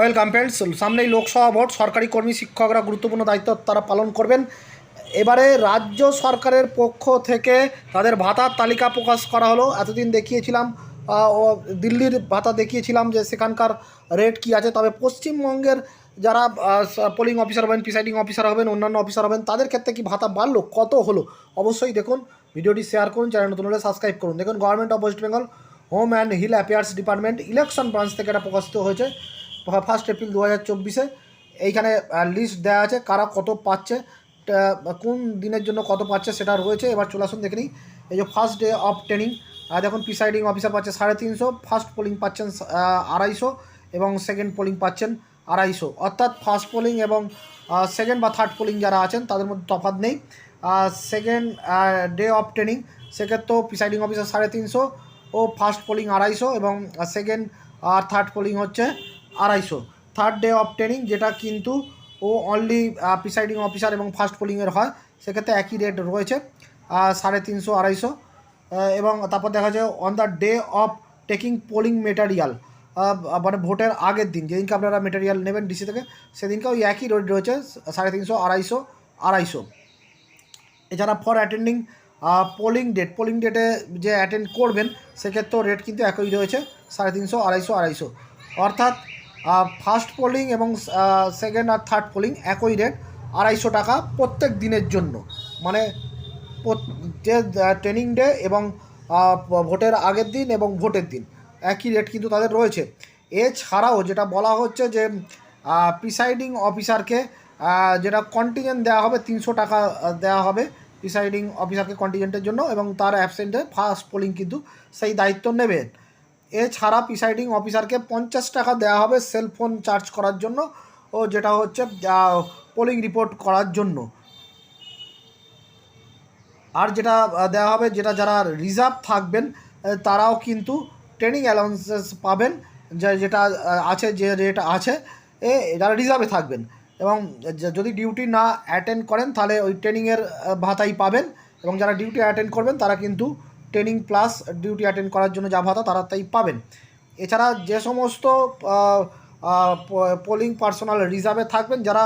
Welcome friends সামনেই Lok Sabha vote. সরকারি কর্মী, শিক্ষকরা গুরুত্বপূর্ণ দায়িত্ব তারা পালন করবেন। এবারে রাজ্য সরকারের পক্ষ থেকে তাদের ভাতার তালিকা প্রকাশ করা হলো। এতদিন দেখিয়েছিলাম দিল্লির ভাতা দেখিয়েছিলাম যে সেখানকার রেট কী আছে। তবে পশ্চিমবঙ্গের যারা পোলিং অফিসার হবেন প্রিসাইডিং অফিসার হবেন, অন্যান্য অফিসার হবেন, তাদের ক্ষেত্রে কি ভাতা বাড়লো? কত হলো? অবশ্যই দেখুন, ভিডিওটি শেয়ার করুন চ্যানেল নতুন হলে সাবস্ক্রাইব করুন। দেখুন government of West Bengal home and hill affairs department election branch থেকে এটা প্রকাশিত হয়েছে। ফার্স্ট এপ্রিল দু হাজার চব্বিশে। এইখানে লিস্ট দেওয়া আছে কারা কত পাচ্ছে কোন দিনের জন্য কত পাচ্ছে সেটা রয়েছে। এবার চলে আসুন, দেখে নিই। এই যে ফার্স্ট ডে অফ ট্রেনিং দেখুন প্রিসাইডিং অফিসার পাচ্ছে সাড়ে তিনশো ফার্স্ট পোলিং পাচ্ছেন আড়াইশো এবং সেকেন্ড পোলিং পাচ্ছেন আড়াইশো। অর্থাৎ ফার্স্ট পোলিং এবং সেকেন্ড বা থার্ড পোলিং যারা আছেন, তাদের মধ্যে তফাৎ নেই। সেকেন্ড ডে অফ ট্রেনিং সেক্ষেত্রেও প্রিসাইডিং অফিসার সাড়ে তিনশো ও ফার্স্ট পোলিং আড়াইশো এবং সেকেন্ড আর থার্ড পোলিং হচ্ছে আড়াইশো। থার্ড ডে অফ ট্রেনিং যেটা কিন্তু ও অনলি প্রিসাইডিং অফিসার এবং ফার্স্ট পোলিংয়ের হয়, সেক্ষেত্রে একই রেট রয়েছে সাড়ে তিনশো, আড়াইশো। এবং তারপর দেখা যায় on the day of taking polling material মানে ভোটের আগের দিন, যেদিনকে আপনারা মেটেরিয়াল নেবেন ডিসি থেকে সেদিনকে ওই একই রেট রয়েছে, সাড়ে তিনশো, আড়াইশো আড়াইশো। এছাড়া for attending polling date polling ডেটে যে অ্যাটেন্ড করবেন, সেক্ষেত্রেও রেট কিন্তু একই রয়েছে, সাড়ে তিনশো, আড়াইশো আড়াইশো। অর্থাৎ ফার্স্ট পোলিং এবং সেকেন্ড আর থার্ড পোলিং একই রেট আড়াইশো টাকা প্রত্যেক দিনের জন্য। মানে যে ট্রেনিং ডে এবং ভোটের আগের দিন এবং ভোটের দিন, একই রেট কিন্তু তাদের রয়েছে। এছাড়াও যেটা বলা হচ্ছে যে প্রিসাইডিং অফিসারকে যেটা কন্টিজেন্ট দেওয়া হবে, তিনশো টাকা দেওয়া হবে প্রিসাইডিং অফিসারকে কন্টিজেন্টের জন্য এবং তার অ্যাবসেন্টে ফার্স্ট পোলিং কিন্তু সেই দায়িত্ব নেবেন এছাড়া প্রিসাইডিং অফিসারকে পঞ্চাশ টাকা দেওয়া হবে সেলফোন চার্জ করার জন্য ও যেটা হচ্ছে পোলিং রিপোর্ট করার জন্য। আর যেটা দেওয়া হবে, যেটা যারা রিজার্ভ থাকবেন তারাও কিন্তু ট্রেনিং অ্যালাউন্সেস পাবেন যেটা আছে, যে রেট আছে, এ, যারা রিজার্ভে থাকবেন। এবং যদি ডিউটি না অ্যাটেন্ড করেন, তাহলে ওই ট্রেনিংয়ের ভাতাই পাবেন। এবং যারা ডিউটি অ্যাটেন্ড করবেন, তারা কিন্তু ট্রেনিং প্লাস ডিউটি অ্যাটেন্ড করার জন্য যা ভাতা তারা তাই পাবেন। এছাড়া যে সমস্ত পোলিং পার্সোনাল রিজার্ভে থাকবেন, যারা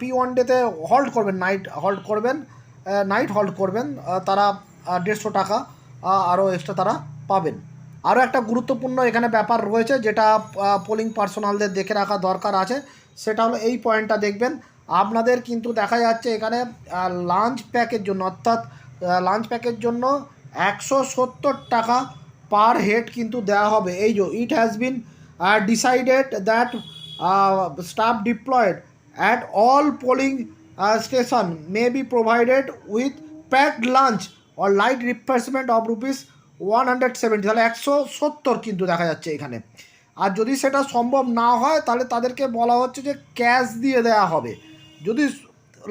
পি ওয়ান ডেতে হল্ট করবেন নাইট হল্ট করবেন নাইট হল্ট করবেন তারা দেড়শো টাকা আরও এক্সট্রা তারা পাবেন। আরও একটা গুরুত্বপূর্ণ এখানে ব্যাপার রয়েছে, যেটা পোলিং পার্সোনালদের দেখে রাখা দরকার আছে, সেটা হলো এই পয়েন্টটা দেখবেন। আপনাদের কিন্তু দেখা যাচ্ছে এখানে লাঞ্চ প্যাকের জন্য, অর্থাৎ লাঞ্চ প্যাকের জন্য একশো সত্তর টাকা পার হেড কিন্তু দেওয়া হবে। এই যে it has been decided that staff deployed at all polling station may be provided with with lunch or light light of rupees one hundred seventy তাহলে একশো সত্তর কিন্তু দেখা যাচ্ছে এখানে। আর যদি সেটা সম্ভব না হয়, তাহলে তাদেরকে বলা হচ্ছে যে ক্যাশ দিয়ে দেওয়া হবে। যদি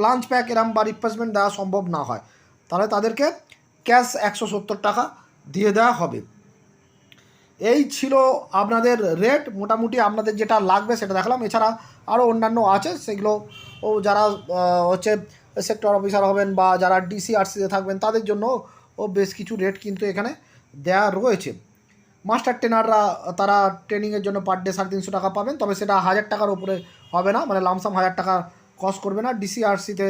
লাঞ্চ প্যাক এরম বা রিফ্রেশমেন্ট দেওয়া সম্ভব না হয়, তাহলে তাদেরকে ক্যাশ একশো সত্তর টাকা দিয়ে দেওয়া হবে। এই ছিল আপনাদের রেট মোটামুটি আপনাদের যেটা লাগবে সেটা দেখালাম। এছাড়া আরও অন্যান্য আছে, সেগুলো ও যারা হচ্ছে সেক্টর অফিসার হবেন বা যারা ডিসিআরসিতে থাকবেন, তাদের জন্য ও বেশ কিছু রেট কিন্তু এখানে দেয়া রয়েছে। মাস্টার ট্রেনাররা তারা ট্রেনিংয়ের জন্য পার ডে সাড়ে তিনশো টাকা পাবেন, তবে সেটা হাজার টাকার ওপরে হবে না মানে লামসাম হাজার টাকা কস্ট করবে না। ডিসি ডিসিআরসিতে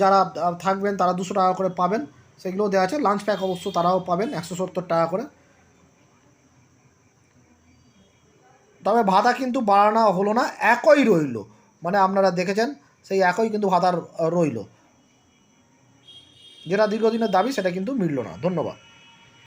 যারা থাকবেন তারা দুশো টাকা করে পাবেন। সেগুলোও দেওয়া আছে। লাঞ্চ প্যাক অবশ্য তারাও পাবেন, একশো সত্তর টাকা করে। তবে ভাতা কিন্তু বাড়ানো হলো না, একই রইল। মানে আপনারা দেখেছেন, সেই একই কিন্তু ভাতার রইল। যেটা দীর্ঘদিনের দাবি, সেটা কিন্তু মিলল না। ধন্যবাদ।